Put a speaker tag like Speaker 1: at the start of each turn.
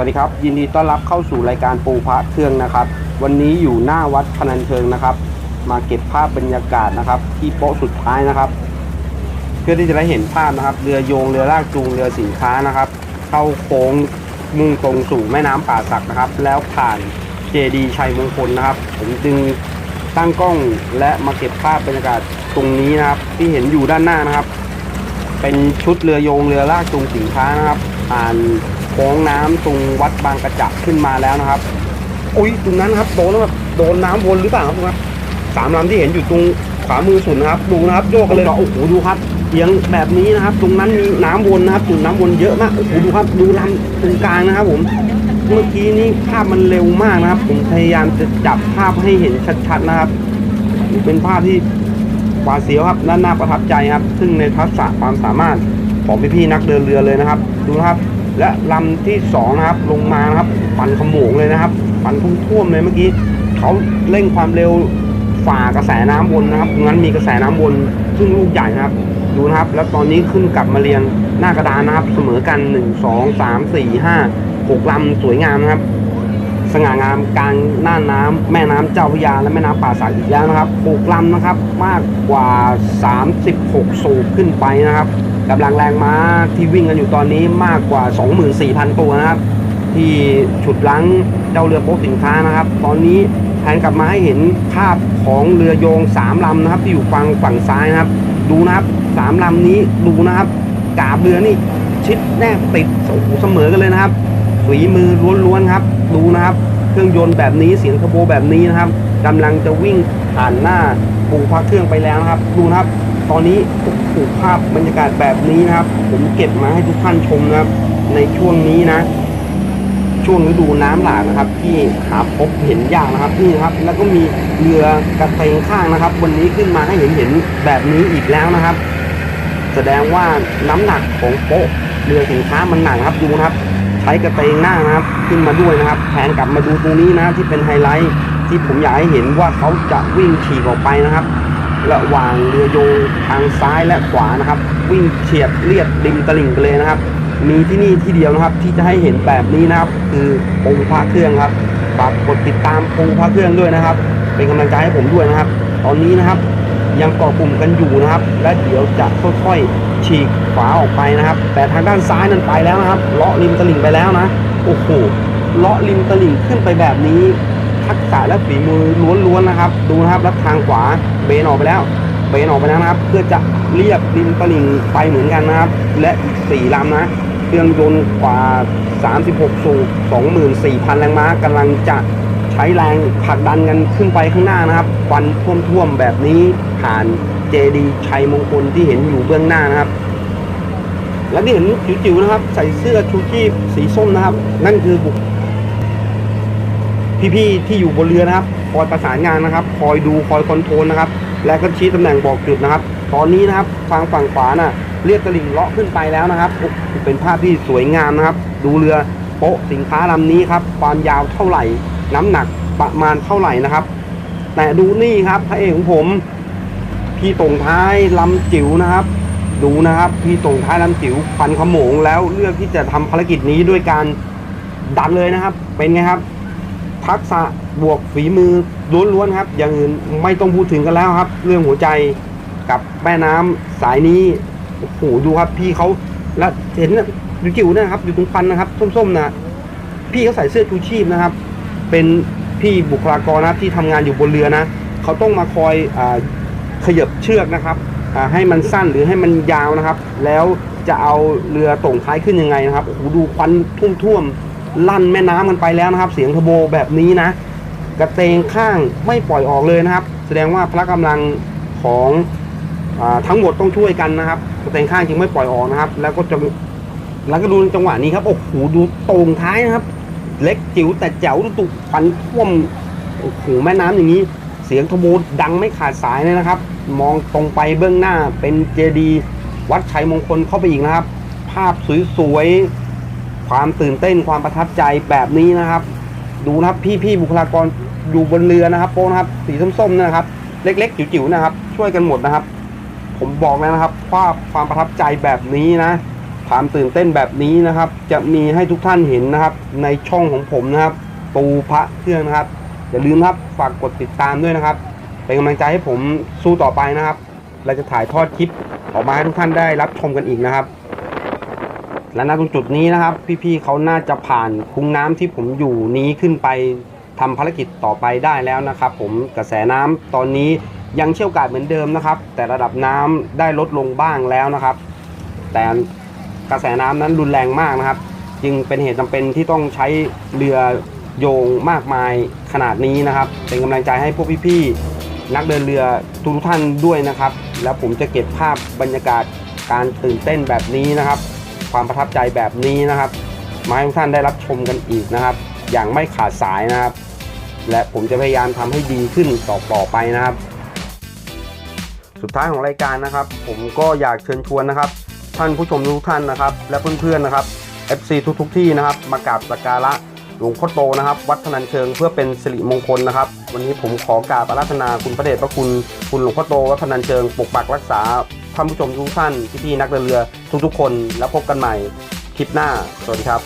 Speaker 1: วัสดีครับ ยินดีต้อนรับเข้าสู่รายการปูพระเครื่องนะครับ วันนี้อยู่หน้าวัดพนัญเชิงนะครับ มาเก็บภาพบรรยากาศนะครับ ที่โป๊ะสุดท้ายนะครับ เพื่อที่จะได้เห็นภาพนะครับ เรือโยงเรือลากจูงเรือสินค้านะครับ เข้าโค้งมุ่งตรงสู่แม่น้ำป่าสักนะครับ แล้วผ่านเจดีชัยมงคลนะครับ ผมจึงตั้งกล้องและมาเก็บภาพบรรยากาศตรงนี้นะครับ ที่เห็นอยู่ด้านหน้านะครับ เป็นชุดเรือโยงเรือลากจูงสินค้านะครับ ผ่านโค้งน้ำตรงวัดบางกระจับขึ้นมาแล้วนะครับ อุ้ยตรงนั้นครับโดนแล้วแบบโดนน้ำวนหรือเปล่าครับครับสามลำที่เห็นอยู่ตรงขวามือสุดนะครับ ดูนะครับโยกกันเลยโอ้โหดูครับเอียงแบบนี้นะครับ ตรงนั้นมีน้ำวนนะครับจุดน้ำวนเยอะมากโอ้โหดูครับดูลำตรงกลางนะครับ ผมเมื่อกี้นี้ภาพมันเร็วมากนะครับ ผมพยายามจะจับภาพให้เห็นชัดๆนะครับ เป็นภาพที่หวาดเสียวครับและน่าประทับใจครับ ซึ่งในทักษะความสามารถ ของพี่ๆนักเดินเรือเลยนะครับ ดูนะครับ และลำที่สองนะครับลงมานะครับฟันขโมงเลยนะครับฟันทุ่ท่วมๆเลยเมื่อกี้เขาเร่งความเร็วฝ่ากระแสน้ำวนนะครับงั้นมีกระแสน้ำวนซึ่งลูกใหญ่นะครับ ดูนะครับ แล้วตอนนี้ขึ้นกลับมาเรียงหน้ากระดานนะครับ เสมอกัน 1 2 3 4 5 6ลำสวยงามนะครับ สง่างามกลางหน้าน้ำแม่น้ำเจ้าพระยาและแม่น้ำป่าสักอีกแล้วนะครับหกลำนะครับ มากกว่า 36 สูบขึ้นไปนะครับ กำลังแรงม้าที่วิ่งกันอยู่ตอนนี้มากกว่า 24,000 ตัวนะครับ ที่ฉุดลังเจ้าเรือโป๊สินค้านะครับ ตอนนี้แทนกลับมาให้เห็นภาพของเรือโยงสามลำนะครับ ที่อยู่ฝั่งฝั่งซ้ายนะครับ ดูนะครับสามลำนี้ดูนะครับกาบเรือนี่ชิดแนบติดโอ้โหเสมอกันเลยนะครับฝีมือล้วนๆครับ ดูนะครับ เครื่องยนต์แบบนี้เสียงเทอร์โบแบบนี้นะครับกำลังจะวิ่งผ่านหน้าปูพักเครื่องไปแล้วนะครับ ดูนะครับ ตอนนี้โอ้โหภาพบรรยากาศแบบนี้นะครับ ผมเก็บมาให้ทุกท่านชมนะครับ ในช่วงนี้นะ ช่วงฤดูน้ำหลากนะครับ ที่หาพบเห็นยากนะครับนี่นะครับ แล้วก็มีเรือกระเตงข้างนะครับ วันนี้ขึ้นมาให้เห็นเห็นแบบนี้อีกแล้วนะครับ แสดงว่าน้ำหนักของโป๊ะเรือสินค้ามันหนักครับดูนะครับ ใช้กระเตงหน้านะครับ ขึ้นมาด้วยนะครับแทนกลับมาดูตรงนี้นะที่เป็นไฮไลท์ที่ผมอยากให้เห็นว่าเขาจะวิ่งฉีกออกไปนะครับ ระหว่างเรือโยงทางซ้ายและขวานะครับ วิ่งเฉียดเลียดริมตลิ่งไปเลยนะครับ มีที่นี่ที่เดียวนะครับ ที่จะให้เห็นแบบนี้นะครับ คือปูพระเครื่องครับฝากกดติดตามปูพระเครื่องด้วยนะครับ เป็นกำลังใจให้ผมด้วยนะครับ ตอนนี้นะครับยังเกาะกลุ่มกันอยู่นะครับ และเดี๋ยวจะค่อยๆฉีกฝาออกไปนะครับ แต่ทางด้านซ้ายนั้นไปแล้วนะครับเลาะริมตลิ่งไปแล้วนะโอ้โหเลาะริมตลิ่งขึ้นไปแบบนี้ ทักษะและฝีมือล้วนๆนะครับ ดูนะครับแล้วทางขวาเบนออกไปแล้ว เบนออกไปแล้วนะครับ เพื่อจะเรียบริมตลิ่งไปเหมือนกันนะครับ และอีกสี่ลำนะเครื่องยนต์กว่า 36 สูบ24,000 แรงม้ากำลังจะใช้แรงผลักดันกันขึ้นไปข้างหน้านะครับควันท่วมๆแบบนี้ผ่านเจดีชัยมงคลที่เห็นอยู่เบื้องหน้านะครับ และที่เห็นจิ๋วๆนะครับ ใส่เสื้อชูชีพสีส้มนะครับ นั่นคือบุค พี่ๆที่อยู่บนเรือนะครับคอยประสานงานนะครับ คอยดูคอยคอนโทรลนะครับ และก็ชี้ตำแหน่งบอกจุดนะครับ ตอนนี้นะครับทางฝั่งขวาน่ะเรียกตลิ่งเลาะขึ้นไปแล้วนะครับเป็นภาพที่สวยงามนะครับ ดูเรือโป๊ะสินค้าลำนี้ครับ ความยาวเท่าไหร่ น้ำหนักประมาณเท่าไหร่นะครับ แต่ดูนี่ครับพระเอกของผม พี่ตรงท้ายลำจิ๋วนะครับ ดูนะครับพี่ตรงท้ายลำจิ๋วฟันขโมงแล้วเลือกที่จะทำภารกิจนี้ด้วยการดันเลยนะครับ เป็นไงครับ ทักษะบวกฝีมือล้วนๆครับ อย่างอื่นไม่ต้องพูดถึงกันแล้วครับ เรื่องหัวใจกับแม่น้ำสายนี้โอ้โหดูครับ พี่เขาแล้วเห็นดูจิ๋วนะครับอยู่ตรงฟันนะครับ ส้มๆนะพี่เขาใส่เสื้อชูชีพนะครับ เป็นพี่บุคลากรนะที่ทำงานอยู่บนเรือนะเขาต้องมาคอยอขยับเชือกนะครับให้มันสั้นหรือให้มันยาวนะครับ แล้วจะเอาเรือต่งท้ายขึ้นยังไงนะครับโอ้โหดูควันท่วมๆ ลั่นแม่น้ำกันไปแล้วนะครับ เสียงเทอร์โบแบบนี้นะ กระเตงข้างไม่ปล่อยออกเลยนะครับ แสดงว่าพละกำลังของอทั้งหมดต้องช่วยกันนะครับ กระเตงข้างจึงไม่ปล่อยออกนะครับ แล้วก็จะแล้วก็ดูจังหวะนี้ครับโอ้โหดูต่งท้ายนะครับ เล็กจิ๋วแต่แจ๋วตุกฟันท่วมโอ้โหแม่น้ำอย่างนี้ เสียงทโบดังไม่ขาดสายเลยนะครับ มองตรงไปเบื้องหน้าเป็นเจดี วัดชัยมงคลเข้าไปอีกนะครับ ภาพสวยๆ ความตื่นเต้นความประทับใจแบบนี้นะครับ ดูนะครับพี่ๆบุคลากรอยู่บนเรือนะครับโป้นะครับ สีส้มๆนะครับ เล็ก ๆ จิ๋วๆนะครับ ช่วยกันหมดนะครับ ผมบอกแล้วนะครับว่าความประทับใจแบบนี้นะความตื่นเต้นแบบนี้นะครับ จะมีให้ทุกท่านเห็นนะครับ ในช่องของผมนะครับ ปูพระเครื่องนะครับอย่าลืมนะครับฝากกดติดตามด้วยนะครับเป็นกำลังใจให้ผมสู้ต่อไปนะครับ เราจะถ่ายทอดคลิปออกมาให้ทุกท่านได้รับชมกันอีกนะครับ และณตรงจุดนี้นะครับ พี่ๆเขาน่าจะผ่านคุ้งน้ำที่ผมอยู่นี้ขึ้นไปทำภารกิจต่อไปได้แล้วนะครับ ผมกระแสน้ำตอนนี้ยังเชี่ยวกาดเหมือนเดิมนะครับ แต่ระดับน้ำได้ลดลงบ้างแล้วนะครับ แต่กระแสน้ำนั้นรุนแรงมากนะครับ จึงเป็นเหตุจำเป็นที่ต้องใช้เรือโยงมากมายขนาดนี้นะครับ เป็นกำลังใจให้พวกพี่ๆนักเดินเรือทุกท่านด้วยนะครับ แล้วผมจะเก็บภาพบรรยากาศการตื่นเต้นแบบนี้นะครับ ความประทับใจแบบนี้นะครับมาให้ทุกท่านได้รับชมกันอีกนะครับ อย่างไม่ขาดสายนะครับ และผมจะพยายามทำให้ดีขึ้นต่อต่อไปนะครับ สุดท้ายของรายการนะครับ ผมก็อยากเชิญชวนนะครับ ท่านผู้ชมทุกท่านนะครับ และเพื่อนๆนะครับ FC ทุกทุกๆที่นะครับ มากราบสักการะหลวงพ่อโตนะครับ วัดพนัญเชิงเพื่อเป็นสิริมงคลนะครับ วันนี้ผมขอกราบอาราธนาคุณพระเดชพระคุณคุณหลวงพ่อโตวัดพนัญเชิงปกปักรักษา ท่านผู้ชมทุกท่านพี่ๆนักเดินเรือทุกๆคนแล้วพบกันใหม่คลิปหน้าสวัสดีครับ